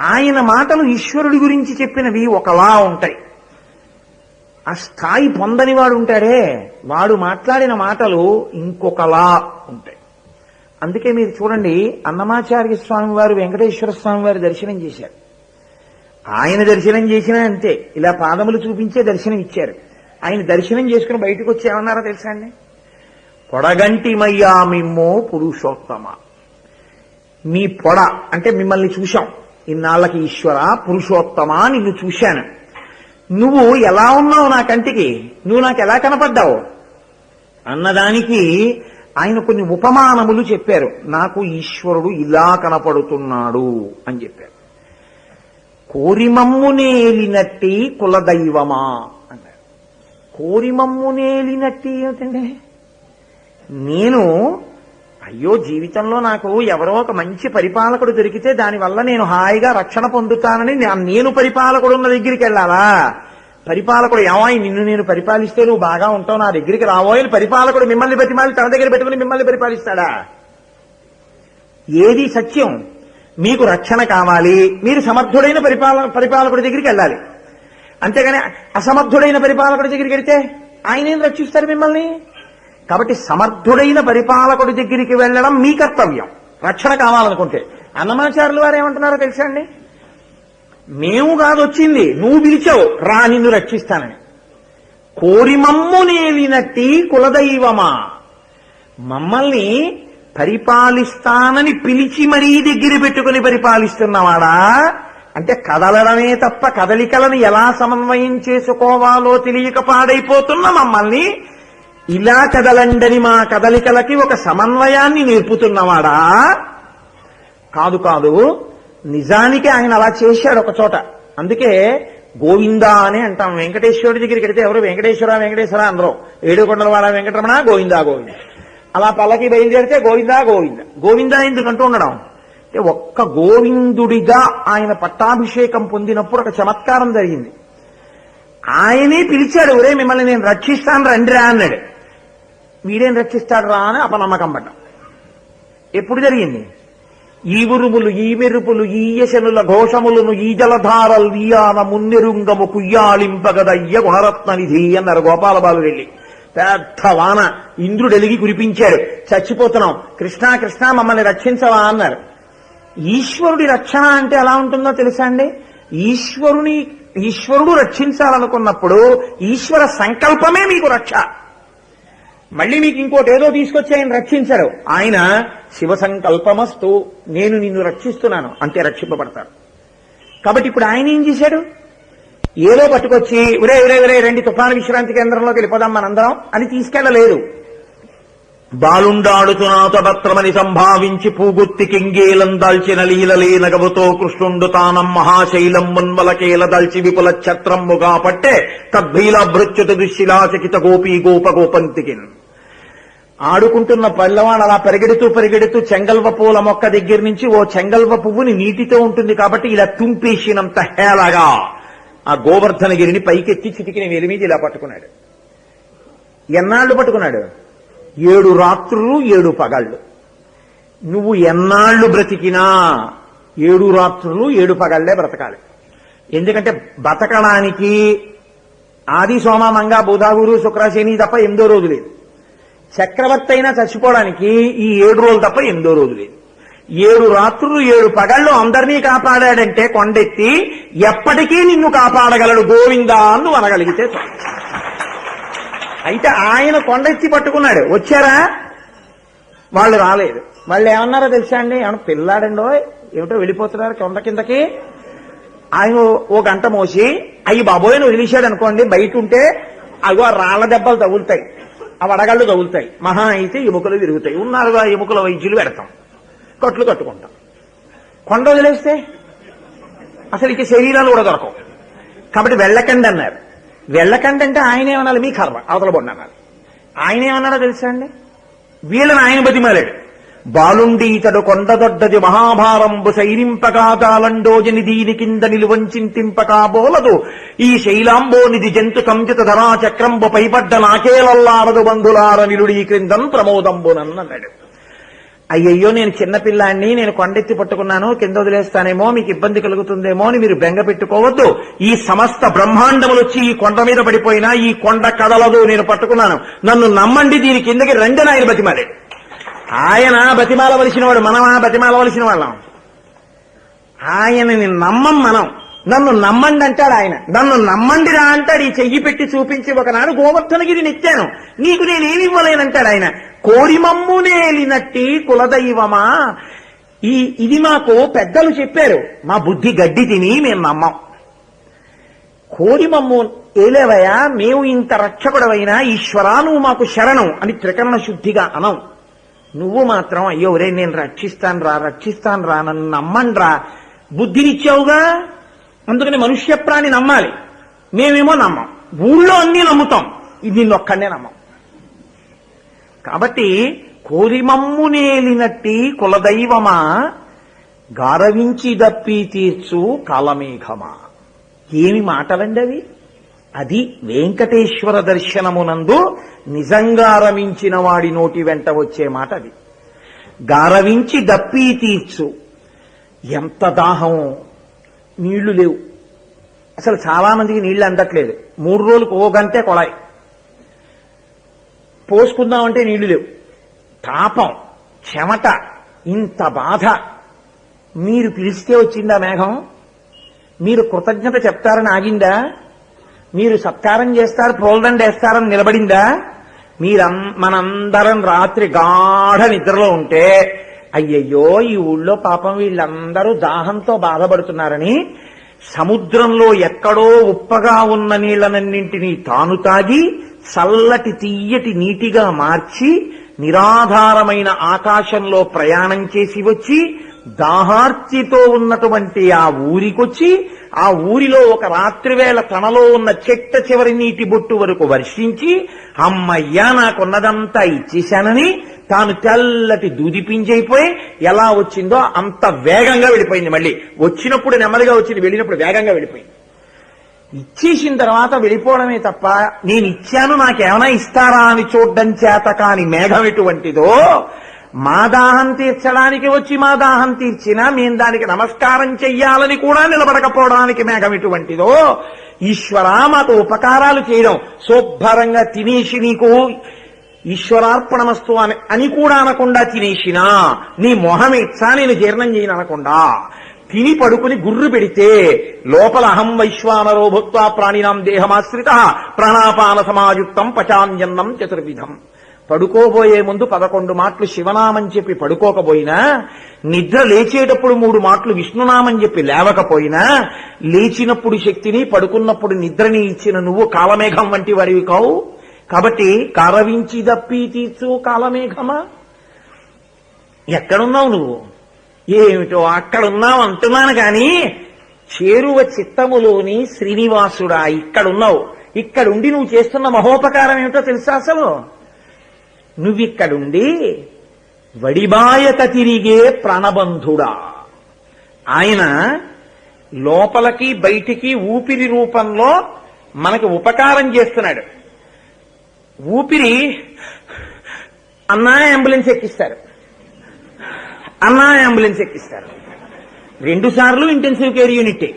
ఆయన మాటలు ఈశ్వరుడి గురించి చెప్పినవి ఒకలా ఉంటాయి. ఆ స్థాయి పొందని వాడు ఉంటాడే వాడు మాట్లాడిన మాటలు ఇంకొకలా ఉంటాయి. అందుకే మీరు చూడండి అన్నమాచార్య స్వామి వారు వెంకటేశ్వర స్వామి వారి దర్శనం చేశారు. ఆయన దర్శనం చేసినా అంతే ఇలా పాదములు చూపించే దర్శనం ఇచ్చారు. ఆయన దర్శనం చేసుకుని బయటకు వచ్చి ఏమన్నారో తెలుసా అండి? పొడగంటిమయ్యా మిమ్మో పురుషోత్తమ. మీ పొడ అంటే మిమ్మల్ని చూశాం. ఇన్నాళ్ళకి ఈశ్వర పురుషోత్తమా నిన్ను చూశాను. నువ్వు ఎలా ఉన్నావు నా కంటికి? నువ్వు నాకు ఎలా కనపడ్డావు? అన్నదానికి ఆయన కొన్ని ఉపమానములు చెప్పారు. నాకు ఈశ్వరుడు ఇలా కనపడుతున్నాడు అని చెప్పారు. కోరిమమ్మునేలినట్టి కులదైవమా అన్నారు. కోరిమమ్మునేలినట్టి ఏమిటండి? నేను అయ్యో జీవితంలో నాకు ఎవరో ఒక మంచి పరిపాలకుడు దొరికితే దానివల్ల నేను హాయిగా రక్షణ పొందుతానని నేను పరిపాలకుడు ఉన్న దగ్గరికి వెళ్ళాలా? పరిపాలకుడు ఏమాయి నిన్ను నేను పరిపాలిస్తే నువ్వు బాగా ఉంటావు నా దగ్గరికి రావోయని పరిపాలకుడు మిమ్మల్ని బతిమాలి తన దగ్గర పెట్టుకుని మిమ్మల్ని పరిపాలిస్తాడా? ఏది సత్యం? మీకు రక్షణ కావాలి మీరు సమర్థుడైన పరిపాల పరిపాలకుడి దగ్గరికి వెళ్ళాలి. అంతేగాని అసమర్థుడైన పరిపాలకుడి దగ్గరికి వెళితే ఆయన ఏం రక్షిస్తారు మిమ్మల్ని? కాబట్టి సమర్థుడైన పరిపాలకుడి దగ్గరికి వెళ్ళడం మీ కర్తవ్యం. రక్షణ కావాలనుకుంటే. అన్నమాచారులు వారు ఏమంటున్నారో తెలుసా అండి? మేము కాదు వచ్చింది. నువ్వు పిలిచావు. రా నిన్ను రక్షిస్తానని. కోరిమమ్ము నేలినట్టి కులదైవమా? మమ్మల్ని పరిపాలిస్తానని పిలిచి మరీ దగ్గర పెట్టుకుని పరిపాలిస్తున్నవాడా? అంటే కదలడమే తప్ప కదలికలను ఎలా సమన్వయం చేసుకోవాలో తెలియక పాడైపోతున్న మమ్మల్ని ఇలా కదలండని మా కదలికలకి ఒక సమన్వయాన్ని నేర్పుతున్నవాడా? కాదు కాదు నిజానికి ఆయన అలా చేశాడు ఒక చోట. అందుకే గోవిందా అని అంటాం. వెంకటేశ్వరుడి దగ్గరికి వెడితే ఎవరు? వెంకటేశ్వర వెంకటేశ్వర అందరూ. ఏడుకొండల వాడ వెంకటరమణ గోవిందా గోవింద. అలా పల్లకి బయలుదేరితే గోవిందా గోవింద. గోవిందా ఎందుకంటూ ఉండడం? ఒక్క గోవిందుడిగా ఆయన పట్టాభిషేకం పొందినప్పుడు ఒక చమత్కారం జరిగింది. ఆయనే పిలిచాడు ఒరే మిమ్మల్ని నేను రక్షిస్తాను రండిరా అన్నాడు. వీడేం రక్షిస్తాడు రా అని అపనమ్మకం పడ్డాం. ఎప్పుడు జరిగింది? ఈ ఉరుములు ఈ మెరుపులు ఈ యశనుల ఘోషములను ఈ జలధారలు ఈయాన మున్నెరుంగము కుయ్యాలింపగదయ్య గుణరత్న నిధి అన్నారు గోపాలబాలు వెళ్ళి. పెద్ద వాన. ఇంద్రుడు ఎలిగి కురిపించాడు. చచ్చిపోతున్నాం. కృష్ణా కృష్ణ మమ్మల్ని రక్షించవా అన్నారు. ఈశ్వరుడి రక్షణ అంటే ఎలా ఉంటుందో తెలుసా అండి? ఈశ్వరుని ఈశ్వరుడు రక్షించాలనుకున్నప్పుడు ఈశ్వర సంకల్పమే మీకు రక్ష. మళ్ళీ మీకు ఇంకోటి ఏదో తీసుకొచ్చి ఆయన రక్షించరు. ఆయన శివ సంకల్పమస్తు నేను నిన్ను రక్షిస్తున్నాను అంతే రక్షింపబడతారు. కాబట్టి ఇప్పుడు ఆయన ఏం చేశాడు? ఏదో పట్టుకొచ్చి ఉరే ఉరే ఉరే రండి తుఫాను విశ్రాంతి కేంద్రంలోకి వెళ్ళిపోదాం మనందరం అని తీసుకెళ్ళలేదు బాలుండాడుతునాత భత్రమని సంభావించి పూగుత్తి కింగేలం దాల్చిన లీలలే నగవుతో కృష్ణుండు తానం మహాశైలం మున్వలకేల దాల్చి విపుల ముగా పట్టే తద్భీల భృత్యుత దుశ్శిలాచకిత గోపీ గోప గోపంతికిన్. ఆడుకుంటున్న పల్లవాడు అలా పరిగెడుతూ పరిగెడుతూ చెంగల్వ పూల మొక్క దగ్గర నుంచి ఓ చెంగల్వ పువ్వుని నీటితో ఉంటుంది కాబట్టి ఇలా తుంపేసినంత హేళగా ఆ గోవర్ధనగిరిని పైకెత్తి చిటికిన వేలి మీద ఇలా పట్టుకున్నాడు. ఎన్నాళ్ళు పట్టుకున్నాడు? ఏడు రాత్రులు ఏడు పగళ్ళు. నువ్వు ఎన్నాళ్ళు బ్రతికినా ఏడు రాత్రులు ఏడు పగళ్ళే బ్రతకాలి. ఎందుకంటే బతకడానికి ఆది సోమ మంగ బుధాగురు శుక్రశని తప్ప ఎనిమిదో రోజు లేదు. చక్రవర్తి అయినా చచ్చిపోవడానికి ఈ ఏడు రోజులు తప్ప ఎనిమిదో రోజు లేదు. ఏడు రాత్రులు ఏడు పగళ్ళు అందరినీ కాపాడాడంటే కొండెత్తి ఎప్పటికీ నిన్ను కాపాడగలడు గోవిందా అని నువ్వు అనగలిగితే అయితే ఆయన కొండెత్తి పట్టుకున్నాడు. వచ్చారా? వాళ్ళు రాలేదు. వాళ్ళు ఏమన్నారో తెలుసా అండి? ఏమన్నా పిల్లాడండో ఏమిటో వెళ్ళిపోతున్నారు కొండ కిందకి. ఆయన ఓ గంట మోసి అయ్యి బాబోయ్ నువ్వు వదిలేశాడు అనుకోండి బయట ఉంటే అగో రాళ్ళ రాళ్ళ దెబ్బలు తగులుతాయి. ఆ వడగళ్ళు తగులుతాయి మహా అయితే ఎముకలు విరుగుతాయి. ఉన్నారుగా ఎముకల వైద్యులు పెడతాం. కట్లు కట్టుకుంటాం. కొండ వదిలేస్తే అసలు ఇక శరీరాలు కూడా దొరకవు. కాబట్టి వెళ్ళకండి అన్నారు. వెళ్ళకండి అంటే ఆయన ఏమనాలి మీ కర్మ. అవతల బొండి అన్నారు. ఆయన ఏమన్నారో తెలుసా అండి? వీళ్ళని ఆయన బతిమాలాడు. బాలుండి ఇతడు కొండదొడ్డది మహాభారంబు సైరింపకాదాలండోజని దీని కింద నిలువంచింతింపకా బోలదు. ఈ శైలాంబోనిది జంతు కంజిత ధరా చక్రంబు పైపడ్డ నాకేలల్లారదు బంధులార నిలుడీ క్రిందం ప్రమోదంబునన్నాడు అయ్యయ్యో నేను చిన్నపిల్లాన్ని నేను కొండెత్తి పట్టుకున్నాను కింద వదిలేస్తానేమో మీకు ఇబ్బంది కలుగుతుందేమో అని మీరు బెంగ పెట్టుకోవద్దు. ఈ సమస్త బ్రహ్మాండములు వచ్చి ఈ కొండ మీద పడిపోయినా ఈ కొండ కదలదు నేను పట్టుకున్నాను. నన్ను నమ్మండి దీని కిందకి రెండని ఆయన బతిమాలే. ఆయన బతిమాలవలసినవాడు మనమా? బతిమాలవలసిన వాళ్ళం ఆయనని నమ్మం మనం. నన్ను నమ్మండి అంటాడు ఆయన. నన్ను నమ్మండిరా అంటాడు ఈ చెయ్యి పెట్టి చూపించి ఒకనాడు గోవర్ధనగిరి నెచ్చాను. నీకు నేనేమి ఇవ్వలేనంటాడు ఆయన కోరిమమ్ము నేలినట్టి కులదైవమా? ఈ ఇది మాకు పెద్దలు చెప్పారు. మా బుద్ధి గడ్డి తిని మేము నమ్మం. కోరిమమ్ము ఏలేవయ్యా? మేము ఇంత రక్షకుడవైనా ఈశ్వరా నువ్వు మాకు శరణం అని త్రికరణ శుద్ధిగా అనం. నువ్వు మాత్రం అయ్యో రే నేను రక్షిస్తాను రా రక్షిస్తాను రా నన్ను నమ్మండి రా బుద్ధినిచ్చావుగా? అందుకని మనుష్య ప్రాణి నమ్మాలి. మేమేమో నమ్మం. ఊళ్ళో అన్నీ నమ్ముతాం. ఇది నిన్నొక్కడే నమ్మం. కాబట్టి కోరిమమ్ము నేలినట్టి కులదైవమా? గారవించి దప్పి తీర్చు కాలమేఘమా? ఏమి మాటలండి అవి అది వెంకటేశ్వర దర్శనమునందు నిజంగా రమించిన వాడి నోటి వెంట వచ్చే మాట అది. గారవించి దప్పి తీర్చు. ఎంత దాహం. నీళ్ళు లేవు. అసలు చాలా మందికి నీళ్ళు అందట్లేదు. మూడు రోజులకు ఓ గంటే కొళాయి పోసుకుందామంటే నీళ్ళు లేవు. తాపం చెమట. ఇంత బాధ. మీరు పిలిస్తే వచ్చిందా మేఘం? మీరు కృతజ్ఞత చెప్తారని ఆగిందా? మీరు సత్కారం చేస్తారు పూలదండ వేస్తారని నిలబడిందా? మీరం మనందరం రాత్రి గాఢ నిద్రలో ఉంటే అయ్యయ్యో ఈ ఊళ్ళో పాపం వీళ్ళందరూ దాహంతో బాధపడుతున్నారని సముద్రంలో ఎక్కడో ఉప్పగా ఉన్న నీళ్ళనన్నింటినీ తాను తాగి చల్లటి తీయటి నీటిగా మార్చి నిరాధారమైన ఆకాశంలో ప్రయాణం చేసి వచ్చి దాహార్తితో ఉన్నటువంటి ఆ ఊరికొచ్చి ఆ ఊరిలో ఒక రాత్రివేళ తనలో ఉన్న చెట్ట చివరి నీటి బొట్టు వరకు వర్షించి అమ్మయ్యా నాకున్నదంతా ఇచ్చేశానని తాను తెల్లటి దూదిపింజైపోయి ఎలా వచ్చిందో అంత వేగంగా వెళ్ళిపోయింది మళ్ళీ. వచ్చినప్పుడు నెమ్మదిగా వచ్చింది వెళ్ళినప్పుడు వేగంగా వెళ్ళిపోయింది. ఇచ్చేసిన తర్వాత వెళ్ళిపోవడమే తప్ప నేను ఇచ్చాను నాకేమైనా ఇస్తారా అని చూడడం చేత కాని మేఘం ఎటువంటిదో మా దాహం తీర్చడానికి వచ్చి మా దాహం తీర్చినా మేము దానికి నమస్కారం చెయ్యాలని కూడా నిలబడకపోవడానికి మేఘం ఎటువంటిదో ఈశ్వరా మాకు ఉపకారాలు చేయడం. శుభ్రంగా తినేసి నీకు ఈశ్వరార్పణమస్తు అని అని కూడా అనకుండా తినేసినా నీ మొహం ఇచ్చా నేను జీర్ణం చేయను అనకుండా తిని పడుకుని గుర్రు పెడితే లోపల అహం వైశ్వానరో భూత్వా ప్రాణినాం దేహమాశ్రిత ప్రాణాపాన సమాయుక్తం పచాన్యన్నం చతుర్విధం. పడుకోబోయే ముందు పదకొండు మాటలు శివనామని చెప్పి పడుకోకపోయినా నిద్ర లేచేటప్పుడు మూడు మాటలు విష్ణునామని చెప్పి లేవకపోయినా లేచినప్పుడు శక్తిని పడుకున్నప్పుడు నిద్రని ఇచ్చిన నువ్వు కాలమేఘం వంటి వారివి కావు. కాబట్టి కారవించి దప్పి తీర్చు కాలమేఘమా. ఎక్కడున్నావు నువ్వు? ఏమిటో అక్కడున్నావు అంటున్నాను కానీ చేరువ చిత్తములోని శ్రీనివాసుడా ఇక్కడున్నావు. ఇక్కడుండి నువ్వు చేస్తున్న మహోపకారం ఏమిటో తెలుసా అసలు? నువ్విక్కడుండి వడిబాయక తిరిగే ప్రాణబంధుడా. ఆయన లోపలికి బయటికి ఊపిరి రూపంలో మనకి ఉపకారం చేస్తున్నాడు. ఊపిరి అన్నా అంబులెన్స్ ఎక్కిస్తారు. అన్నా అంబులెన్స్ ఎక్కిస్తారు. రెండు సార్లు ఇంటెన్సివ్ కేర్ యూనిట్.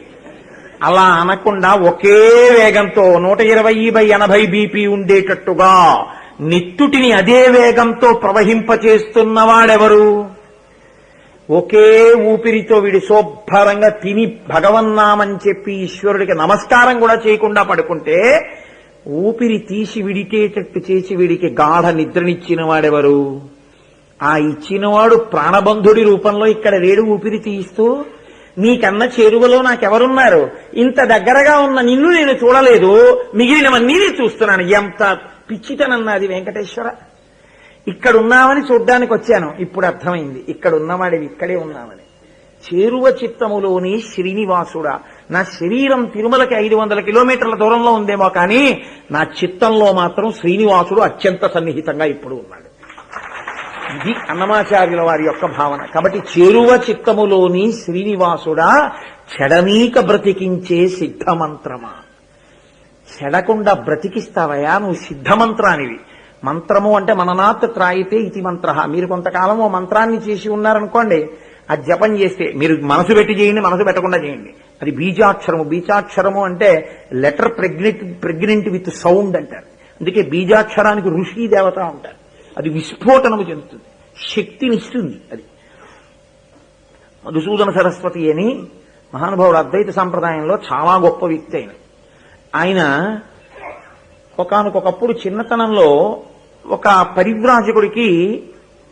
అలా అనకుండా ఒకే వేగంతో నూట ఇరవై బై ఎనభై బీపీ ఉండేటట్టుగా నిత్తుటిని అదే వేగంతో ప్రవహింపచేస్తున్నవాడెవరు? ఒకే ఊపిరితో వీడి శోభరంగా తిని భగవన్నామని చెప్పి ఈశ్వరుడికి నమస్కారం కూడా చేయకుండా పడుకుంటే ఊపిరి తీసి విడిచేటట్టు చేసి వీడికి గాఢ నిద్రనిచ్చిన వాడెవరు ఆ ఇచ్చినవాడు ప్రాణబంధుడి రూపంలో ఇక్కడ లేడు ఊపిరి తీస్తూ నీకన్న చేరువలో నాకెవరున్నారు? ఇంత దగ్గరగా ఉన్న నిన్ను నేను చూడలేదు. మిగిలినవన్నీ నేను చూస్తున్నాను. ఎంత పిచ్చితనన్నది వెంకటేశ్వర. ఇక్కడ ఉన్నామని చూడ్డానికి వచ్చాను. ఇప్పుడు అర్థమైంది. ఇక్కడ ఉన్నవాడివి ఇక్కడే ఉన్నామని. చేరువ చిత్తములోని శ్రీనివాసుడా నా శరీరం తిరుమలకి ఐదు వందల కిలోమీటర్ల దూరంలో ఉందేమో కానీ నా చిత్తంలో మాత్రం శ్రీనివాసుడు అత్యంత సన్నిహితంగా ఇప్పుడు ఉన్నాడు. ఇది అన్నమాచార్యుల వారి యొక్క భావన. కాబట్టి చేరువ చిత్తములోని శ్రీనివాసుడా చెడనీక బ్రతికించే సిద్ధమంత్రమా? చెడకుండా బ్రతికిస్తావయా? నువ్వు సిద్ధమంత్రానివి. మంత్రము అంటే మననాత్ త్రాయితే ఇతి మంత్ర. మీరు కొంతకాలం ఓ మంత్రాన్ని చేసి ఉన్నారనుకోండి ఆ జపం చేస్తే మీరు మనసు పెట్టి చేయండి మనసు పెట్టకుండా చేయండి. అది బీజాక్షరము. బీజాక్షరము అంటే letter pregnant pregnant with sound అంటారు. అందుకే బీజాక్షరానికి ఋషి దేవత అంటారు అది విస్ఫోటనము చెందుతుంది. శక్తినిస్తుంది అది. మధుసూదన సరస్వతి అని మహానుభావుడు అద్వైత సంప్రదాయంలో చాలా గొప్ప వ్యక్తి ఆయన. ఆయన ఒకనకొకప్పుడు చిన్నతనంలో ఒక పరివ్రాజకుడికి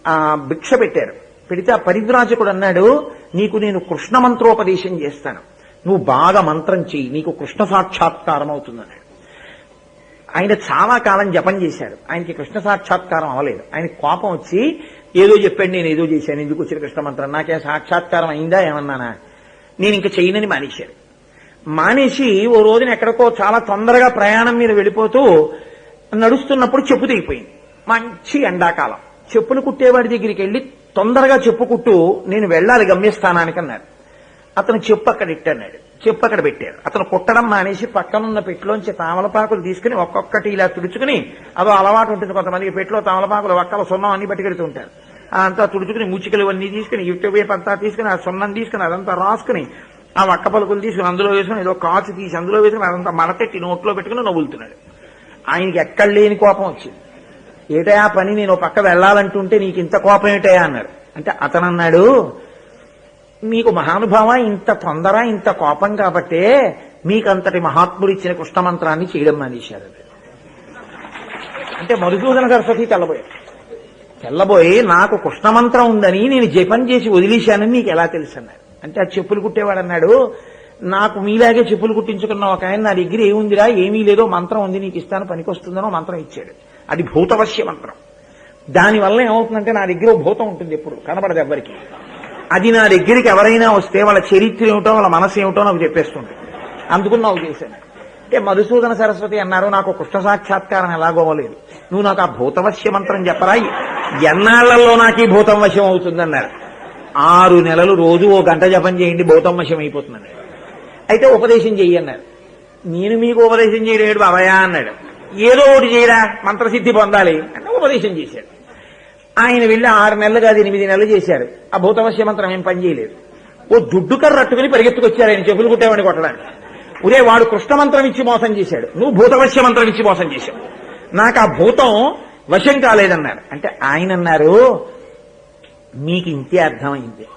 ఆ భిక్ష పెట్టారు. పెడితే ఆ పరివ్రాజకుడు అన్నాడు నీకు నేను కృష్ణ మంత్రోపదేశం చేస్తాను. నువ్వు బాగా మంత్రం చెయ్యి. నీకు కృష్ణ సాక్షాత్కారం అవుతుందన్నాడు ఆయన చాలా కాలం జపం చేశాడు. ఆయనకి కృష్ణ సాక్షాత్కారం అవ్వలేదు. ఆయన కోపం వచ్చి ఏదో చెప్పాడు నేను ఏదో చేశాను. ఎందుకు వచ్చిన కృష్ణ మంత్రం? నాకే సాక్షాత్కారం అయిందా? ఏమన్నానా? నేను ఇంకా చేయనని మానేశాడు. మానేసి ఓ రోజున ఎక్కడికో చాలా తొందరగా ప్రయాణం మీద వెళ్ళిపోతూ నడుస్తున్నప్పుడు చెప్పు తెగిపోయింది. మంచి ఎండాకాలం. చెప్పులు కుట్టేవాడి దగ్గరికి వెళ్ళి తొందరగా చెప్పు కుట్టు నేను వెళ్ళాలి గమ్యస్థానానికి అన్నాడు. అతను చెప్పు అక్కడ ఇట్టన్నాడు చెప్పు అక్కడ పెట్టారు. అతను కుట్టడం మానేసి పక్కనున్న పెట్టిలోంచి తామలపాకులు తీసుకుని ఒక్కొక్కటి ఇలా తుడుచుకుని అదో అలవాటు ఉంటుంది కొంతమందికి పెట్టిలో తామలపాకులు ఒక్కల సున్నం అన్ని పట్టుకెడుతూ ఉంటారు. అంతా తుడుచుకుని ముచ్చికలు ఇవన్నీ తీసుకుని యూట్యూబ్ అంతా తీసుకుని ఆ సున్నం తీసుకుని అదంతా రాసుకుని ఆ వక్క పలుకులు తీసుకుని అందులో వేసుకుని ఏదో కాచు తీసి అందులో వేసుకుని అదంతా మడతెట్టి నోట్లో పెట్టుకుని నవ్వులుతున్నాడు. ఆయనకి ఎక్కడ లేని కోపం వచ్చింది. ఏటయా ఆ పని నేను పక్క వెళ్ళాలంటుంటే నీకు ఇంత కోపం ఏటయా అన్నాడు. అంటే అతను అన్నాడు మీకు మహానుభావ ఇంత తొందర ఇంత కోపం కాబట్టే మీకంతటి మహాత్ముడు ఇచ్చిన కృష్ణమంత్రాన్ని చేయడం మానేశారు. అంటే మధుసూదన సరస్వతి తెల్లబోయాడు తెల్లబోయి నాకు కృష్ణమంత్రం ఉందని నేను జపం చేసి వదిలేశానని నీకు ఎలా తెలుసు? అన్నాడు. అంటే ఆ చెప్పులు కుట్టేవాడు అన్నాడు నాకు మీలాగే చెప్పులు కుట్టించుకున్న ఒక ఆయన నా దగ్గర ఏముందిరా ఏమీ లేదో మంత్రం ఉంది నీకు ఇస్తాను పనికొస్తుందనో మంత్రం ఇచ్చాడు. అది భూతవశ్య మంత్రం. దానివల్ల ఏమవుతుందంటే నా దగ్గర భూతం ఉంటుంది ఎప్పుడు కనబడదు ఎవ్వరికి. అది నా దగ్గరికి ఎవరైనా వస్తే వాళ్ళ చరిత్ర ఏమిటో వాళ్ళ మనసు ఏమిటో నాకు చెప్పేస్తుంది. అందుకుని నాకు చేశాను. అంటే మధుసూదన సరస్వతి అన్నారు నాకు కృష్ణ సాక్షాత్కారం ఎలాగోవలేదు నువ్వు నాకు ఆ భూతవశ్య మంత్రం చెప్పరా? ఎన్నాళ్ళలో నాకు ఈ భూతం వశ్యం అవుతుందన్నారు. ఆరు నెలలు రోజు ఓ గంట జపం చేయండి భౌతమ్మశం అయిపోతుందని అయితే ఉపదేశం చెయ్యి అన్నారు నేను మీకు ఉపదేశం చేయలేడు బాబాయా అన్నాడు. ఏదో ఒకటి చేయరా మంత్రసిద్ధి పొందాలి అంటే ఉపదేశం చేశాడు. ఆయన వెళ్ళి ఆరు నెలలు కాదు ఎనిమిది నెలలు చేశారు. ఆ భూతవశ్య మంత్రం ఏం పని చేయలేదు. ఓ దుడ్డు కర్ర రట్టుకుని పరిగెత్తుకొచ్చారు ఆయన చెప్పులు కుట్టేవాడిని కొట్టడానికి. ఉరే వాడు కృష్ణ మంత్రం ఇచ్చి మోసం చేశాడు. నువ్వు భూతవశ్య మంత్రం ఇచ్చి మోసం చేశావు. నాకు ఆ భూతం వశం కాలేదన్నారు. అంటే ఆయన అన్నారు మీకు ఇంతే అర్థమైంది.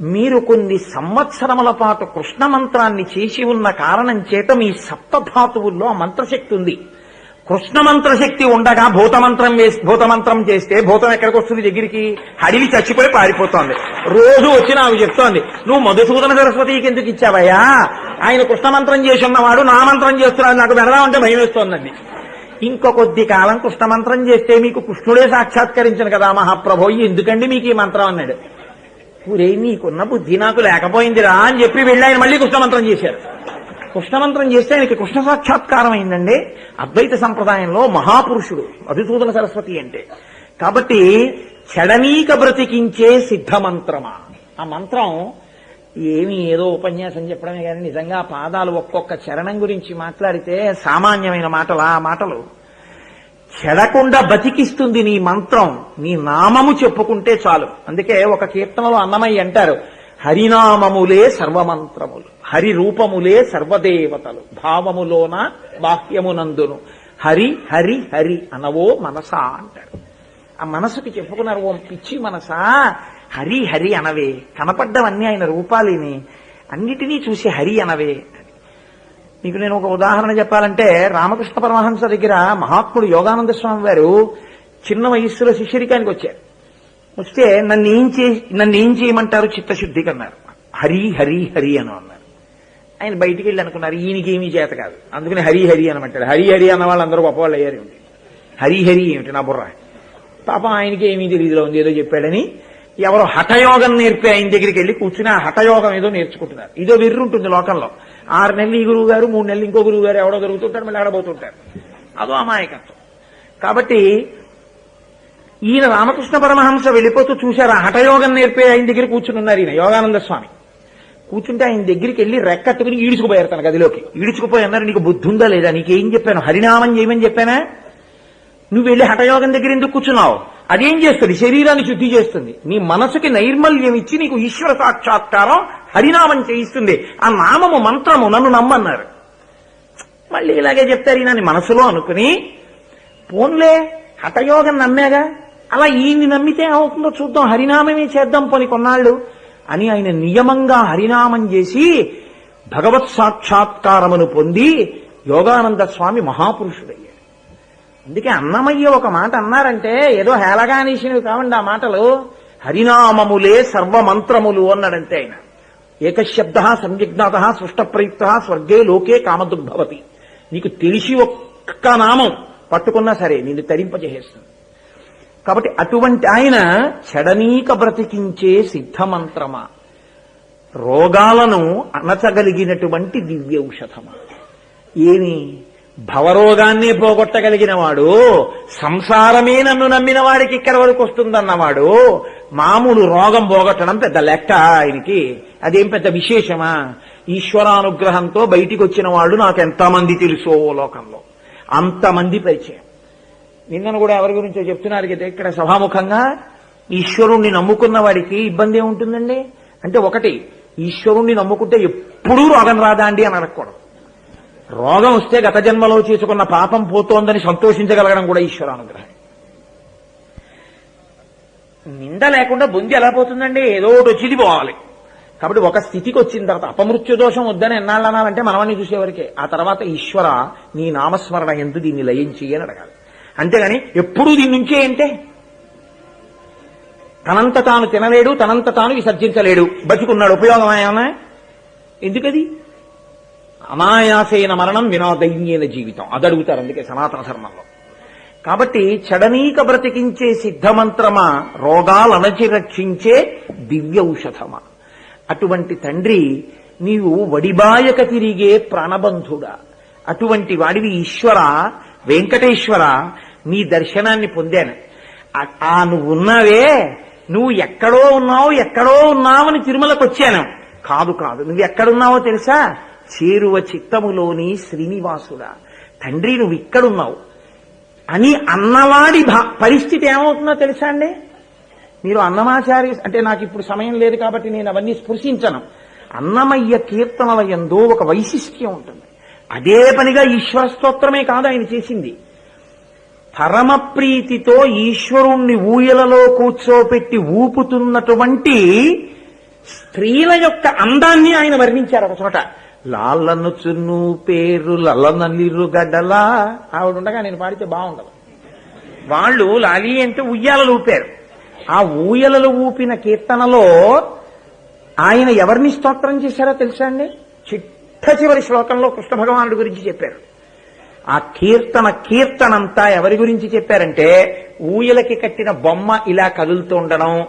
మీరు కొన్ని సంవత్సరముల పాటు కృష్ణ మంత్రాన్ని చేసి ఉన్న కారణం చేత మీ సప్తధాతువుల్లో ఆ మంత్రశక్తి ఉంది. కృష్ణ మంత్రశక్తి ఉండగా భూతమంత్రం వేసి భూతమంత్రం చేస్తే భూతం ఎక్కడికి వస్తుంది దగ్గరికి? హడివి చచ్చిపోయి పారిపోతోంది. రోజు వచ్చి నాకు చెప్తోంది నువ్వు మధుసూదన సరస్వతికి ఎందుకు ఇచ్చావయ్యా? ఆయన కృష్ణ మంత్రం చేసి ఉన్నవాడు నా మంత్రం చేస్తున్నాడు నాకు పెడదామంటే భయం వేస్తోందండి ఇంకో కొద్ది కాలం కృష్ణ మంత్రం చేస్తే మీకు కృష్ణుడే సాక్షాత్కరించను కదా మహాప్రభు. ఎందుకండి మీకు ఈ మంత్రం అన్నాడు. ఊరే నీకున్న బుద్ధి నాకు లేకపోయిందిరా అని చెప్పి వెళ్ళి ఆయన మళ్ళీ కృష్ణమంత్రం చేశారు. కృష్ణమంత్రం చేస్తే ఆయనకి కృష్ణ సాక్షాత్కారం అయిందండి. అద్వైత సంప్రదాయంలో మహాపురుషుడు మధుసూదన సరస్వతి అంటే. కాబట్టి చెడనీక బ్రతికించే సిద్ధ మంత్రమా ఆ మంత్రం ఏమి ఏదో ఉపన్యాసం చెప్పడమే కానీ నిజంగా పాదాలు ఒక్కొక్క చరణం గురించి మాట్లాడితే సామాన్యమైన మాటలు ఆ మాటలు. చెడకుండా బతికిస్తుంది నీ మంత్రం నీ నామము చెప్పుకుంటే చాలు. అందుకే ఒక కీర్తనలో అన్నమయ్య అంటారు హరినామములే సర్వమంత్రములు హరి రూపములే సర్వదేవతలు భావములోన బాహ్యమునందును. హరి హరి హరి అనవో మనసా అంటారు. ఆ మనసుకి చెప్పుకున్నారు ఓ పిచ్చి మనసా హరి హరి అనవే. కనపడ్డవన్నీ ఆయన రూపాలేని. అన్నిటినీ చూసి హరి అనవే. మీకు నేను ఒక ఉదాహరణ చెప్పాలంటే రామకృష్ణ పరమహంస దగ్గర మహాత్ముడు యోగానంద స్వామి వారు చిన్న వయస్సులో శిష్యరికానికి వచ్చారు. వస్తే నన్ను ఏం చే నన్ను ఏం చేయమంటారు చిత్తశుద్ధికి అన్నారు హరి హరి హరి అని అన్నారు. ఆయన బయటికి వెళ్ళి అనుకున్నారు ఈయనకి చేత కాదు. అందుకని హరి హరి అనమంటారు హరి హరి అన్న వాళ్ళందరూ గొప్పవాళ్ళు అయ్యారు ఏమిటి హరి హరి ఏమిటి నా బుర్ర? పాపం ఆయనకి ఏమీ తెలియదులో ఉంది ఏదో చెప్పాడని ఎవరో హఠయోగం నేర్పి ఆయన దగ్గరికి వెళ్ళి కూర్చుని ఆ హఠయోగం ఏదో నేర్చుకుంటున్నారు. ఇదో వెర్రి ఉంటుంది లోకంలో. ఆరు నెలలు ఈ గురువు గారు మూడు నెలలు ఇంకో గురువు గారు ఎవడో దొరుకుతుంటారు మళ్ళీ ఆడబోతుంటారు. అదో అమాయకత్వం. కాబట్టి ఈయన రామకృష్ణ పరమహంస వెళ్ళిపోతూ చూశారు ఆ హఠయోగం నేర్పే ఆయన దగ్గర కూర్చుని ఉన్నారు ఈయన యోగానంద స్వామి. కూర్చుంటే ఆయన దగ్గరికి వెళ్ళి రెక్కట్టుకుని ఈడుచుకుపోయారు తన గదిలోకి. ఈడుచుకుపోయి అన్నారు నీకు బుద్ధి ఉందా లేదా? నీకేం చెప్పాను? హరినామం చేయమని చెప్పానా? నువ్వు వెళ్ళి హఠయోగం దగ్గర ఎందుకు కూర్చున్నావు? అదేం చేస్తుంది? శరీరాన్ని శుద్ధి చేస్తుంది. నీ మనసుకి నైర్మల్యం ఇచ్చి నీకు ఈశ్వర సాక్షాత్కారం హరినామం చేయిస్తుంది. ఆ నామము మంత్రము నన్ను నమ్మన్నారు. మళ్ళీ ఇలాగే చెప్తారు ఈయన మనసులో అనుకుని పోన్లే హఠయోగం నమ్మాగా? అలా ఈయన్ని నమ్మితే ఏమవుతుందో చూద్దాం హరినామమే చేద్దాం పోని కొన్నాళ్ళు అని ఆయన నియమంగా హరినామం చేసి భగవత్ సాక్షాత్కారమును పొంది యోగానంద స్వామి మహాపురుషుడయ్యాడు. అందుకే అన్నమయ్య ఒక మాట అన్నారంటే ఏదో హేళగానీసినవి కావండి ఆ మాటలు. హరినామములే సర్వమంత్రములు అన్నాడంటే ఆయన. ఏకశబ్ద సంవిజ్ఞాత సృష్ట ప్రయుక్త స్వర్గే లోకే కామదుర్భవతి. నీకు తెలిసి ఒక్క నామం పట్టుకున్నా సరే నిన్ను తరింపజేసేస్తుంది. కాబట్టి అటువంటి ఆయన చెడనీక బ్రతికించే సిద్ధమంత్రమా? రోగాలను అణచగలిగినటువంటి దివ్య ఔషధమా? ఏమి? భవరోగాన్ని పోగొట్టగలిగిన వాడు సంసారమే నన్ను నమ్మిన వాడికి ఇక్కడ వరకు వస్తుందన్నవాడు మామూలు రోగం పోగొట్టడం పెద్ద లెక్క ఆయనకి. అదేం పెద్ద విశేషమా? ఈశ్వరానుగ్రహంతో బయటికి వచ్చిన వాడు నాకు ఎంతమంది తెలుసో ఓ లోకంలో. అంతమంది పరిచయం. నిన్నను కూడా ఎవరి గురించో చెప్తున్నారు కదా ఇక్కడ సభాముఖంగా ఈశ్వరుణ్ణి నమ్ముకున్న వాడికి ఇబ్బంది ఏముంటుందండి? అంటే ఒకటి ఈశ్వరుణ్ణి నమ్ముకుంటే ఎప్పుడూ రోగం రాదా అండి అని అనకూడదు రోగం వస్తే గత జన్మలో చేసుకున్న పాపం పోతోందని సంతోషించగలగడం కూడా ఈశ్వరానుగ్రహం. నింద లేకుండా బుంది ఎలా పోతుందండి? ఏదో ఒకటి వచ్చింది పోవాలి. కాబట్టి ఒక స్థితికి వచ్చిన తర్వాత అపమృత్యు దోషం వద్దని ఎన్నాళ్ళు అనాలంటే మనవన్నీ చూసేవరకే. ఆ తర్వాత ఈశ్వర నీ నామస్మరణ ఎందు దీన్ని లయించి అని అడగాలి. అంతేగాని ఎప్పుడూ దీని నుంచే అంటే? తనంత తాను తినలేడు తనంత తాను విసర్జించలేడు. బతికున్నాడు. ఉపయోగం ఏమన్నా? ఎందుకది? అనాయాసైన మరణం వినాదైన్యైన జీవితం. అది అడుగుతారు అందుకే సనాతన ధర్మంలో. కాబట్టి చడనీక బ్రతికించే సిద్ధమంత్రమా? రోగాలనచి రక్షించే దివ్య ఔషధమా అటువంటి తండ్రి నీవు వడిబాయక తిరిగే ప్రాణబంధుడా. అటువంటి వాడివి ఈశ్వర వెంకటేశ్వర నీ దర్శనాన్ని పొందాను. ఆ- ఆ నువ్వు ఉన్నావే నువ్వు ఎక్కడో ఉన్నావు ఎక్కడో ఉన్నావని తిరుమలకు వచ్చాను కాదు కాదు. నువ్వు ఎక్కడున్నావో తెలుసా? చేరువ చిత్తములోని శ్రీనివాసుడా. తండ్రి నువ్వు ఇక్కడున్నావు అని అన్నవాడి భా- పరిస్థితి ఏమవుతుందో తెలుసా అండి? మీరు అన్నమాచార్య అంటే నాకు ఇప్పుడు సమయం లేదు కాబట్టి నేను అవన్నీ స్పృశించను. అన్నమయ్య కీర్తనల ఎందో ఒక వైశిష్ట్యం ఉంటుంది. అదే పనిగా ఈశ్వర స్తోత్రమే కాదు ఆయన చేసింది. పరమప్రీతితో ఈశ్వరుణ్ణి ఊయలలో కూర్చోపెట్టి ఊపుతున్నటువంటి స్త్రీల యొక్క అందాన్ని ఆయన వర్ణించారు ఒక చోట. లాలను చున్ను పేరు లల్లనల్లిరు గడ్డలా ఆవిడ ఉండగా నేను పాడితే బాగుండదు. వాళ్ళు లాలి అంటే ఉయ్యాలలు ఊపారు. ఆ ఊయలలు ఊపిన కీర్తనలో ఆయన ఎవరిని స్తోత్రం చేశారో తెలుసా అండి? చిట్ట చివరి శ్లోకంలో కృష్ణ భగవానుడి గురించి చెప్పారు. ఆ కీర్తన కీర్తనంతా ఎవరి గురించి చెప్పారంటే ఊయలకి కట్టిన బొమ్మ ఇలా కదులుతూ ఉండడం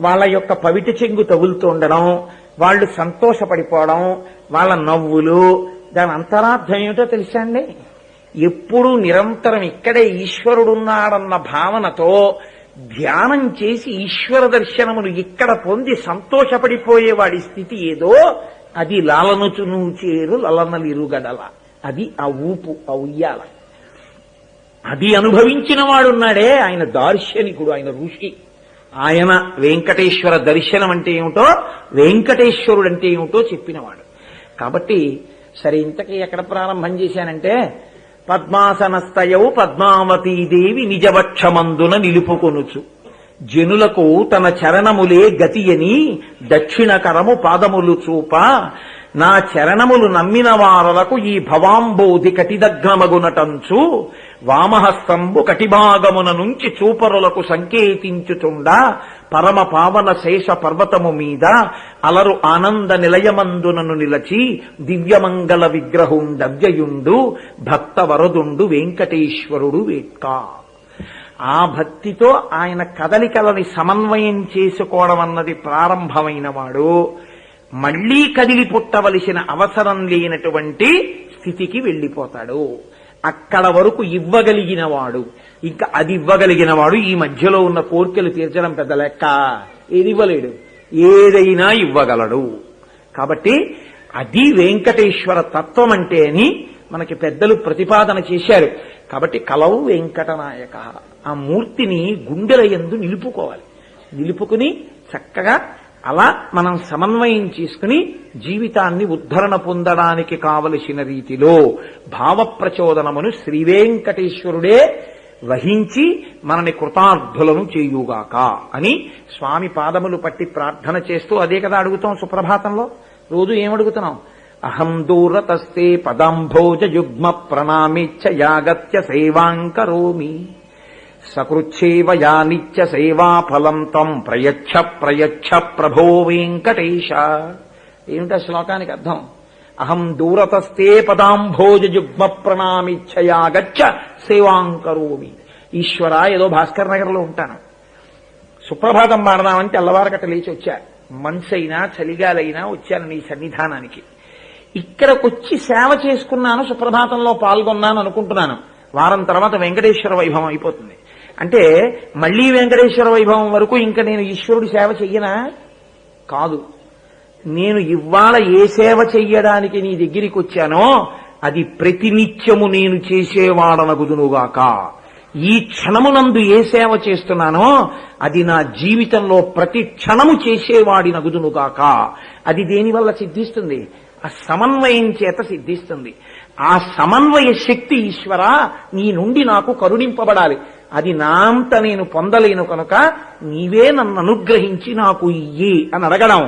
వాళ్ళ యొక్క పవిటి చెంగు తగులుతూ ఉండడం వాళ్ళు సంతోషపడిపోవడం వాళ్ళ నవ్వులు దాని అంతరార్థం ఏమిటో తెలుసా అండి? ఎప్పుడూ నిరంతరం ఇక్కడే ఈశ్వరుడున్నాడన్న భావనతో ధ్యానం చేసి ఈశ్వర దర్శనమును ఇక్కడ పొంది సంతోషపడిపోయేవాడి స్థితి ఏదో అది లాలనుచును చేరు లలనలిరుగడల అది ఆ ఊపు ఆ ఉయ్యాల. అది అనుభవించిన వాడున్నాడే ఆయన దార్శనికుడు ఆయన ఋషి. ఆయన వెంకటేశ్వర దర్శనం అంటే ఏమిటో వెంకటేశ్వరుడు అంటే ఏమిటో చెప్పినవాడు. కాబట్టి సరే ఇంతకీ ఎక్కడ ప్రారంభం చేశానంటే పద్మాసనస్తయౌ పద్మావతీదేవి నిజవక్షమందున నిలుపుకొనుచు. జనులకు తన చరణములే గతియని దక్షిణకరము పాదములు చూప. నా చరణములు నమ్మిన వారలకు ఈ భవాంబోధి కటిదగ్నమగునటంచు. వామహస్తంబు కటిభాగమున నుంచి చూపరులకు సంకేతించుచుండా పరమ పావన శేష పర్వతము మీద అలరు ఆనంద నిలయమందునను నిలచి దివ్యమంగళ విగ్రహం దవ్యయుండు భక్త వరదుండు వెంకటేశ్వరుడు వేట్కా ఆ భక్తితో ఆయన కదలికలని సమన్వయం చేసుకోవడం అన్నది ప్రారంభమైన వాడు. మళ్ళీ కదిలి పుట్టవలసిన అవసరం లేనటువంటి స్థితికి వెళ్ళిపోతాడు. అక్కడ వరకు ఇవ్వగలిగిన వాడు ఇంకా అది ఇవ్వగలిగిన వాడు ఈ మధ్యలో ఉన్న కోర్కెలు తీర్చడం పెద్ద లెక్క. ఏది ఇవ్వలేడు. ఏదైనా ఇవ్వగలడు. కాబట్టి అది వెంకటేశ్వర తత్వం అంటే అని మనకి పెద్దలు ప్రతిపాదన చేశారు. కాబట్టి కలవు వెంకటనాయక. ఆ మూర్తిని గుండెల యందు నిలుపుకోవాలి. నిలుపుకుని చక్కగా అలా మనం సమన్వయం చేసుకుని జీవితాన్ని ఉద్ధరణ పొందడానికి కావలసిన రీతిలో భావ ప్రచోదనమును శ్రీవేంకటేశ్వరుడే వహించి మనని కృతార్థులను చేయుగాక అని స్వామి పాదములు పట్టి ప్రార్థన చేస్తూ అదే కదా అడుగుతాం సుప్రభాతంలో. రోజు ఏమడుగుతున్నాం అహం దూరతస్తే పదంభోజ యుగ్మ ప్రణామిచ్చ యాగత్య సేవాంకరోమి నిత్య సేవా ఫలం తం ప్రయచ్ఛ ప్రయచ్ఛ ప్రభో వెంకటేశ. ఏమిటా శ్లోకానికి అర్థం? అహం దూరతస్తే పదాంభోజ యుగ్మ ప్రణామిచ్చయాగచ్చ సేవాంకరోమి ఈశ్వర ఏదో భాస్కర్ నగర్లో ఉంటాను. సుప్రభాతం పాడదామంటే తెల్లవారకట్ట లేచి వచ్చా. మనసైనా చలిగాలైనా వచ్చాను నీ సన్నిధానానికి. ఇక్కడికొచ్చి సేవ చేసుకున్నాను సుప్రభాతంలో పాల్గొన్నాను అనుకుంటున్నాను. వారం తర్వాత వెంకటేశ్వర వైభవం అయిపోతుంది. అంటే మళ్ళీ వెంకటేశ్వర వైభవం వరకు ఇంకా నేను ఈశ్వరుడి సేవ చెయ్యనా? కాదు. నేను ఇవాళ ఏ సేవ చెయ్యడానికి నీ దగ్గరికి వచ్చానో అది ప్రతినిత్యము నేను చేసేవాడనగుదునుగాక. ఈ క్షణమునందు ఏ సేవ చేస్తున్నానో అది నా జీవితంలో ప్రతి క్షణము చేసేవాడినగుదునుగాక. అది దేనివల్ల సిద్ధిస్తుంది? ఆ సమన్వయం చేత సిద్ధిస్తుంది. ఆ సమన్వయ శక్తి ఈశ్వర నీ నుండి నాకు కరుణింపబడాలి. అది నాంత నేను పొందలేను కనుక నీవే నన్ను అనుగ్రహించి నాకు ఇయ్యి అని అడగడం.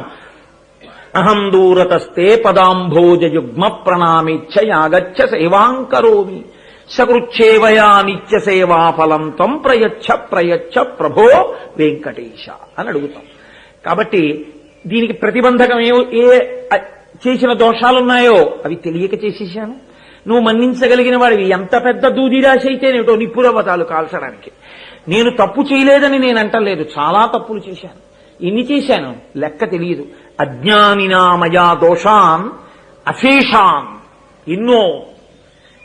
అహం దూరతస్తే పదాంభోజయుగ్మ ప్రణామిచ్చ యాగచ్చ సేవాంకరోమి సకృచ్చేవయా నిత్య సేవా ఫలం తం ప్రయచ్ఛ ప్రయచ్ఛ ప్రభో వెంకటేశ అని అడుగుతాం. కాబట్టి దీనికి ప్రతిబంధకం ఏ చేసిన దోషాలున్నాయో అవి తెలియక చేసేసాను. నువ్వు మన్నించగలిగిన వాడివి. ఎంత పెద్ద దూదిరాశి అయితేనేటో పురవతాలు కాల్చడానికి. నేను తప్పు చేయలేదని నేను అంటలేదు. చాలా తప్పులు చేశాను. ఎన్ని చేశాను? లెక్క తెలియదు. అజ్ఞానినామయా దోషాన్ అశేషాన్ ఎన్నో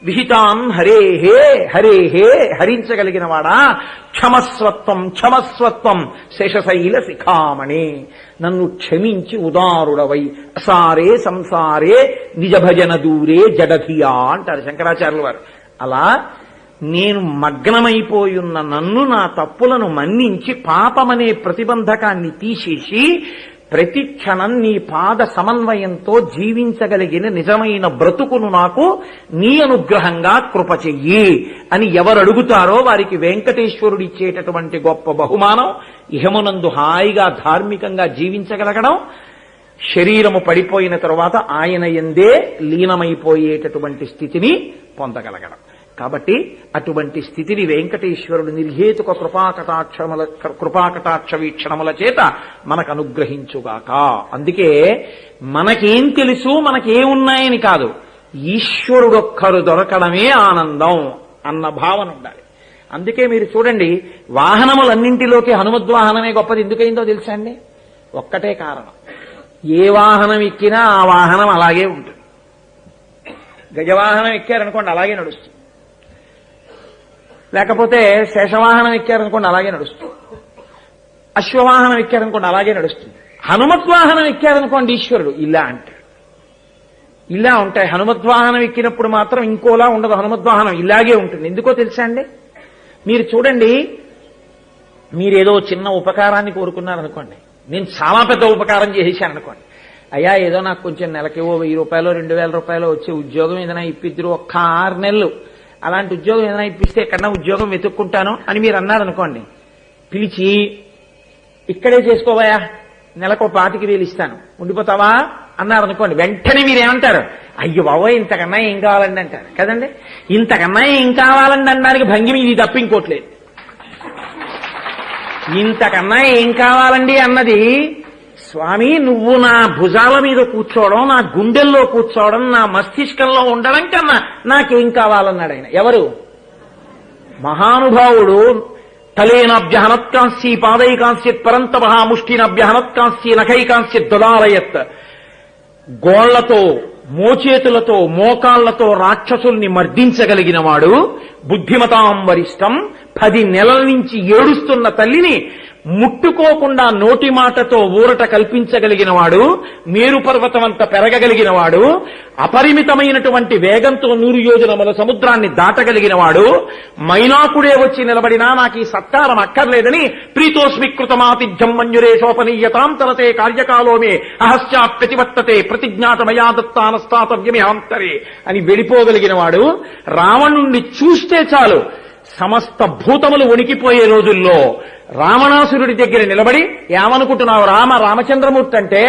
విహితాన్ హరేహే హరేహే హరే హే హరించగలిగిన వాడా క్షమస్వత్వం క్షమస్వత్వం శేషశైల శిఖామణి. నన్ను క్షమించి ఉదారుడవై సారే సంసారే నిజ భజన దూరే జడధియా అంటారు శంకరాచార్యుల వారు. అలా నేను మగ్నమైపోయున్న నన్ను నా తప్పులను మన్నించి పాపమనే ప్రతిబంధకాన్ని తీసేసి ప్రతి క్షణం నీ పాద సమన్వయంతో జీవించగలిగిన నిజమైన బ్రతుకును నాకు నీ అనుగ్రహంగా కృప చెయ్యి అని ఎవరు అడుగుతారో వారికి వెంకటేశ్వరుడు ఇచ్చేటటువంటి గొప్ప బహుమానం ఇహమునందు హాయిగా ధార్మికంగా జీవించగలగడం శరీరము పడిపోయిన తరువాత ఆయన ఎందే లీనమైపోయేటటువంటి స్థితిని పొందగలగడం. కాబట్టి అటువంటి స్థితిని వెంకటేశ్వరుడు నిర్హేతుక కృపాకటాక్షముల కృపాకటాక్ష వీక్షణముల చేత మనకు అనుగ్రహించుగాక అందుకే మనకేం తెలుసు మనకేమున్నాయని కాదు. ఈశ్వరుడొక్కరు దొరకడమే ఆనందం అన్న భావన ఉండాలి. అందుకే మీరు చూడండి వాహనములన్నింటిలోకి హనుమద్వాహనమే గొప్పది. ఎందుకైందో తెలుసా అండి? ఒక్కటే కారణం. ఏ వాహనం ఎక్కినా ఆ వాహనం అలాగే ఉంటుంది. గజవాహనం ఎక్కారనుకోండి అలాగే నడుస్తుంది. లేకపోతే శేషవాహనం ఎక్కారనుకోండి అలాగే నడుస్తుంది. అశ్వవాహనం ఎక్కారనుకోండి అలాగే నడుస్తుంది. హనుమద్వాహనం ఎక్కారనుకోండి ఈశ్వరుడు ఇలా అంటాడు. ఇలా ఉంటాయి. హనుమద్వాహనం ఎక్కినప్పుడు మాత్రం ఇంకోలా ఉండదు. హనుమద్వాహనం ఇలాగే ఉంటుంది. ఎందుకో తెలుసా అండి? మీరు చూడండి మీరేదో చిన్న ఉపకారాన్ని కోరుకున్నారనుకోండి. నేను చాలా పెద్ద ఉపకారం చేసేసాను అనుకోండి అయ్యా ఏదో నాకు కొంచెం నెలకి ఓ వెయ్యి రూపాయలు రెండు వేల రూపాయలు వచ్చే ఉద్యోగం ఏదైనా ఇప్పిద్దరు ఒక్క ఆరు నెలలు. అలాంటి ఉద్యోగం ఏదైనా ఇప్పిస్తే ఎక్కడన్నా ఉద్యోగం వెతుక్కుంటాను అని మీరు అన్నారనుకోండి పిలిచి ఇక్కడే చేసుకోవాయా నెలకు పాతికి వేలు ఇస్తాను. ఉండిపోతావా? అన్నారు అనుకోండి వెంటనే మీరేమంటారు అయ్యో బాబోయ్ ఇంతకన్నా ఏం కావాలండి? అంటారు. కదండి? ఇంతకన్నా ఏం కావాలండి? అనడానికి భంగిమి ఇది తప్ప ఇంకోట్లేదు ఇంతకన్నా ఏం కావాలండి? అన్నది స్వామి నువ్వు నా భుజాల మీద కూర్చోవడం నా గుండెల్లో కూర్చోవడం నా మస్తిష్కంలో ఉండడం కన్నా నాకేం కావాలన్నాడు ఆయన. ఎవరు? మహానుభావుడు తలేనాభ్యహనత్కాంస్యీ పాదైకాంస్యత్ పరంతప ముష్టినభ్యహనత్కాంస్యీ నఖైకాంస్యత్ దుదాలయత్ గోళ్ళతో మోచేతులతో మోకాళ్ళతో రాక్షసుల్ని మర్దించగలిగిన వాడు బుద్ధిమతాం వరిష్టం పది నెలల నుంచి ఏడుస్తున్న తల్లిని ముట్టుకోకుండా నోటి మాటతో ఊరట కల్పించగలిగిన వాడు మేరు పర్వతం అంత పెరగగలిగిన వాడు అపరిమితమైనటువంటి వేగంతో నూరు యోజనముల సముద్రాన్ని దాటగలిగిన వాడు మైనాకుడే వచ్చి నిలబడినా నాకు ఈ సత్కారం అక్కర్లేదని ప్రీతోస్మికృతమాతిథ్యం మంజురేషోపనీయతాం తలతే కార్యకాలోమే అహస్యా ప్రతివర్తతే ప్రతిజ్ఞాతమయా దత్తానస్తాతవ్యమిహాంతరే అని వెళ్ళిపోగలిగిన వాడు రావణుణ్ణి చూస్తే చాలు. సమస్త భూతములు వణికిపోయే రోజుల్లో రావణాసురుడి దగ్గర నిలబడి ఏమనుకుంటున్నావు? రామ రామచంద్రమూర్తి అంటే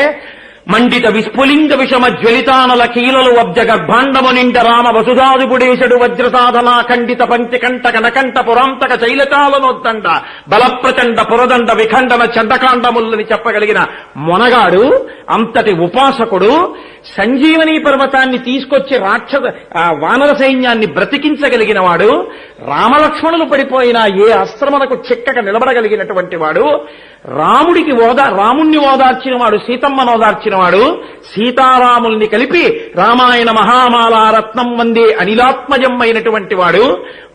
మండిత విస్ఫులింగ విషమ జ్వలితానల కీలలు వబ్జ గర్భాండము నిండ రామ వసుధాదిపుడేశడు వజ్రసాధనా ఖండిత పంక్తి కంట కనకంట పురాంతక శైలకాలనొద్దండ బలప్రచండ పురదండ విఖండన చండకాండములని చెప్పగలిగిన మొనగాడు అంతటి ఉపాసకుడు సంజీవని పర్వతాన్ని తీసుకొచ్చి రాక్షస వానర సైన్యాన్ని బ్రతికించగలిగిన వాడు రామలక్ష్మణులు పడిపోయిన ఏ అస్త్రమునకు చిక్కక నిలబడగలిగినటువంటి వాడు రాముడికి ఓదా రాముణ్ణి ఓదార్చిన వాడు సీతమ్మను ఓదార్చిన వాడు సీతారాముల్ని కలిపి రామాయణ మహామాల రత్నం వందే అనిలాత్మజం అయినటువంటి వాడు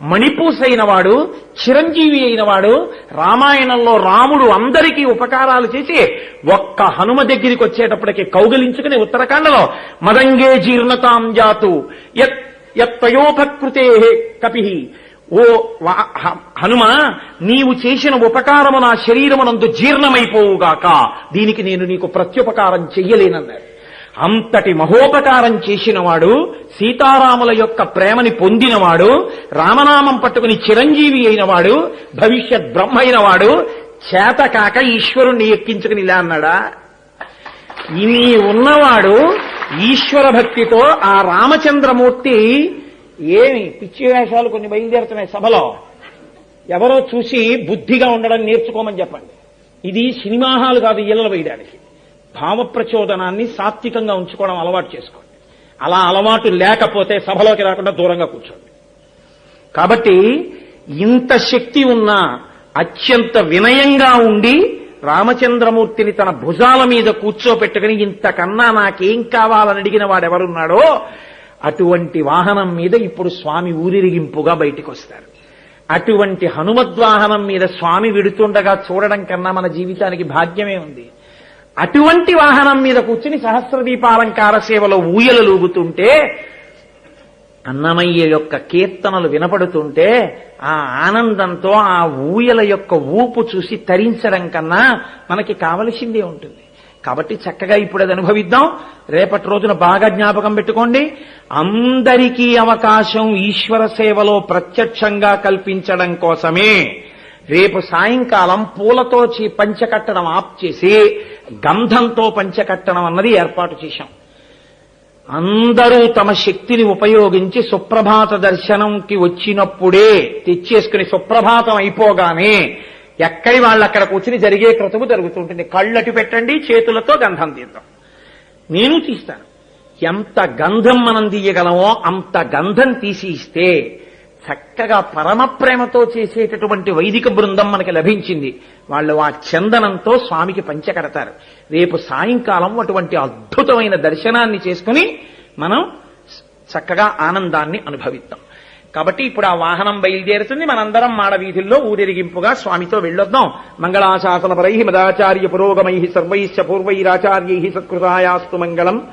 మణిపూసైన వాడు చిరంజీవి అయిన వాడు రామాయణంలో రాముడు అందరికీ ఉపకారాలు చేసి ఒక్క హనుమ దగ్గరికి వచ్చేటప్పటికి కౌగలించుకుని ఉత్తరాఖండలో మదంగే జీర్ణతాం జాతు యత్ యత్తయోపకృతే కపి ఓ హ- హనుమ నీవు చేసిన ఉపకారము నా శరీరమునందు జీర్ణమైపోవుగాక. దీనికి నేను నీకు ప్రత్యుపకారం చెయ్యలేనన్నాడు. అంతటి మహోపకారం చేసినవాడు సీతారాముల యొక్క ప్రేమని పొందినవాడు రామనామం పట్టుకుని చిరంజీవి అయినవాడు భవిష్యత్ బ్రహ్మ అయినవాడు చేతకాక ఈశ్వరుణ్ణి ఎక్కించుకుని ఇలా అన్నాడా? ఇన్ని ఉన్నవాడు ఈశ్వర భక్తితో ఆ రామచంద్రమూర్తి ఏమి పిచ్చి వేషాలు కొన్ని బయలుదేరుతున్నాయి సభలో. ఎవరో చూసి బుద్ధిగా ఉండడం నేర్చుకోమని చెప్పండి. ఇది సినిమా హాలు కాదు ఇళ్ళలు వేయడానికి. భావ ప్రచోదనాన్ని సాత్వికంగా ఉంచుకోవడం అలవాటు చేసుకోండి. అలా అలవాటు లేకపోతే సభలోకి రాకుండా దూరంగా కూర్చోండి. కాబట్టి ఇంత శక్తి ఉన్న అత్యంత వినయంగా ఉండి రామచంద్రమూర్తిని తన భుజాల మీద కూర్చోపెట్టుకుని ఇంతకన్నా నాకేం కావాలని అడిగిన వాడెవరున్నాడో అటువంటి వాహనం మీద ఇప్పుడు స్వామి ఊరిరిగింపుగా బయటికి వస్తారు అటువంటి హనుమద్వాహనం మీద స్వామి విడుతుండగా చూడడం కన్నా మన జీవితానికి భాగ్యమే ఉంది. అటువంటి వాహనం మీద కూర్చుని సహస్రదీపాలంకార సేవలో ఊయలు లూగుతుంటే అన్నమయ్య యొక్క కీర్తనలు వినపడుతుంటే ఆ ఆనందంతో ఆ ఊయల యొక్క ఊపు చూసి తరించడం కన్నా మనకి కావలసిందే ఉంటుంది. కాబట్టి చక్కగా ఇప్పుడు అది అనుభవిద్దాం. రేపటి రోజున బాగా జ్ఞాపకం పెట్టుకోండి. అందరికీ అవకాశం ఈశ్వర సేవలో ప్రత్యక్షంగా కల్పించడం కోసమే. రేపు సాయంకాలం పూలతో పంచకట్టడం ఆప్ చేసి గంధంతో పంచకట్టడం అన్నది ఏర్పాటు చేశాం. అందరూ తమ శక్తిని ఉపయోగించి సుప్రభాత దర్శనంకి వచ్చినప్పుడే తెచ్చేసుకుని సుప్రభాతం అయిపోగానే ఎక్కడి వాళ్ళు అక్కడ కూర్చుని జరిగే క్రతువు జరుగుతుంటుంది. కళ్ళటు పెట్టండి చేతులతో గంధం తీద్దాం. నేను తీస్తాను. ఎంత గంధం మనం తీయగలమో అంత గంధం తీసి ఇస్తే చక్కగా పరమ ప్రేమతో చేసేటటువంటి వైదిక బృందం మనకి లభించింది. వాళ్ళు ఆ చందనంతో స్వామికి పంచకడతారు. రేపు సాయంకాలం అటువంటి అద్భుతమైన దర్శనాన్ని చేసుకుని మనం చక్కగా ఆనందాన్ని అనుభవిద్దాం. కాబట్టి ఇప్పుడు ఆ వాహనం బయలుదేరుతుంది. మనందరం మాడ వీధుల్లో ఊరేగింపుగా స్వామితో వెళ్ళొద్దాం. మంగళాశాసన పరై మదాచార్య పురోగమై సర్వైశ్చ పూర్వైరాచార్యై సత్కృతాయాస్తు మంగళం.